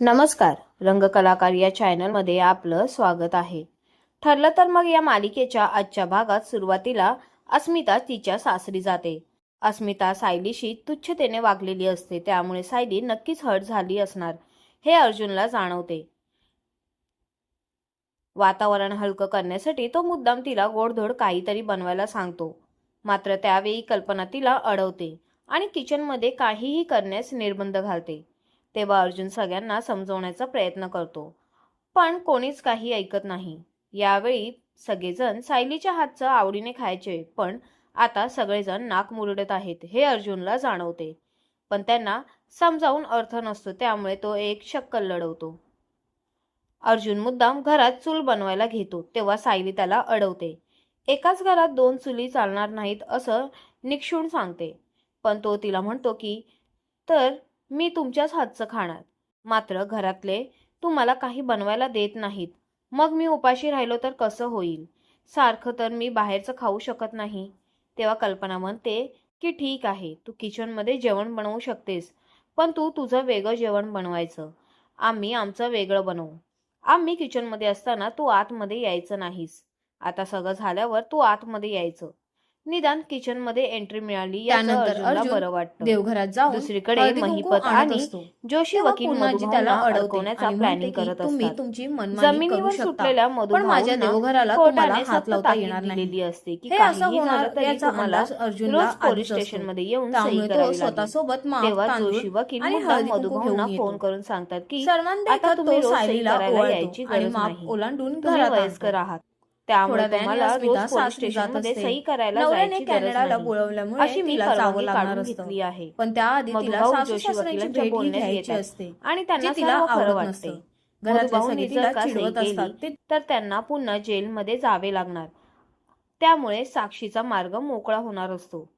नमस्कार रंगकलाकार या चॅनलमध्ये आपलं स्वागत आहे. ठरलं तर मग या मालिकेच्या आजच्या भागात सुरुवातीला अस्मिता तिच्या सासरी जाते. अस्मिता सायलीशी तुच्छतेने वागलेली असते त्यामुळे सायली नक्कीच हट झाली असणार हे अर्जुनला जाणवते. वातावरण हलकं करण्यासाठी तो मुद्दाम तिला गोडधोड काहीतरी बनवायला सांगतो. मात्र त्यावेळी कल्पना तिला अडवते आणि किचनमध्ये काहीही करण्यास निर्बंध घालते. तेव्हा अर्जुन सगळ्यांना समजवण्याचा प्रयत्न करतो. पण कोणीच काही ऐकत नाही. यावेळी सगळेजण सायलीच्या हातचं आवडीने खायचे पण आता सगळेजण नाक मुरडत आहेत हे अर्जुनला जाणवते. पण त्यांना समजावून अर्थ नसतो त्यामुळे तो एक शक्कल लढवतो. अर्जुन मुद्दाम घरात चूल बनवायला घेतो तेव्हा सायली त्याला अडवते. एकाच घरात दोन चुली चालणार नाहीत असं निक्षून सांगते. पण तो तिला म्हणतो की तर मी तुमच्याच हातचं खाणार. मात्र घरातले तुम्हाला काही बनवायला देत नाहीत. मग मी उपाशी राहिलो तर कसं होईल? सारखं तर मी बाहेरचं खाऊ शकत नाही. तेव्हा कल्पना म्हणते की ठीक आहे तू किचनमध्ये जेवण बनवू शकतेस पण तू तुझं वेगळं जेवण बनवायचं. आम्ही आमचं वेगळं बनवू. आम्ही किचनमध्ये असताना तू आतमध्ये यायचं नाहीस. आता सगळं झाल्यावर तू आतमध्ये यायचं. निदान किचनमध्ये एंट्री मिळाली त्यानंतर बरं वाटतं देवघरात जाऊन दुसरीकडे महिपत आणि. जोशी वकील पुन्हाजी त्याला अडकवण्याचा प्लॅनिंग करत तुम्ही तुमची मनमानी करू जमिनीवर शकता सुटलेल्या पण माझ्या देवघराला तुम्हाला हात लावता येणार नाही असते की हे असं होणार झालं तरी याचा तुम्हाला अंदाज अर्जुनला रोज पोलीस. स्टेशनमध्ये येऊन सही त्यामुळे तो करावी लागेल स्वतःसोबत माप तेव्हा जोशी वकील घेऊन फोन. करून सांगतात की आता देखत तुम्ही रोज करायला यायची गरज नाही ओलांडून घरात. आहात त्यामुळे तुम्हाला रोज पोलीस सासरी स्टेशन जात मध्ये असते. सही करायला जायची गरज कॅनडाला नाही. अशी मी तिला परवानगी काढून घेतली आहे. पण त्याआधी तिला जोशी वकिलांच्या बोलण्यात. असते. आणि त्यांना तिला खरं वाटते. सगळे जर का सही केली तर त्यांना पुन्हा जेलमध्ये जावे लागणार. त्यामुळे साक्षीचा मार्ग मोकळा होणार असतो.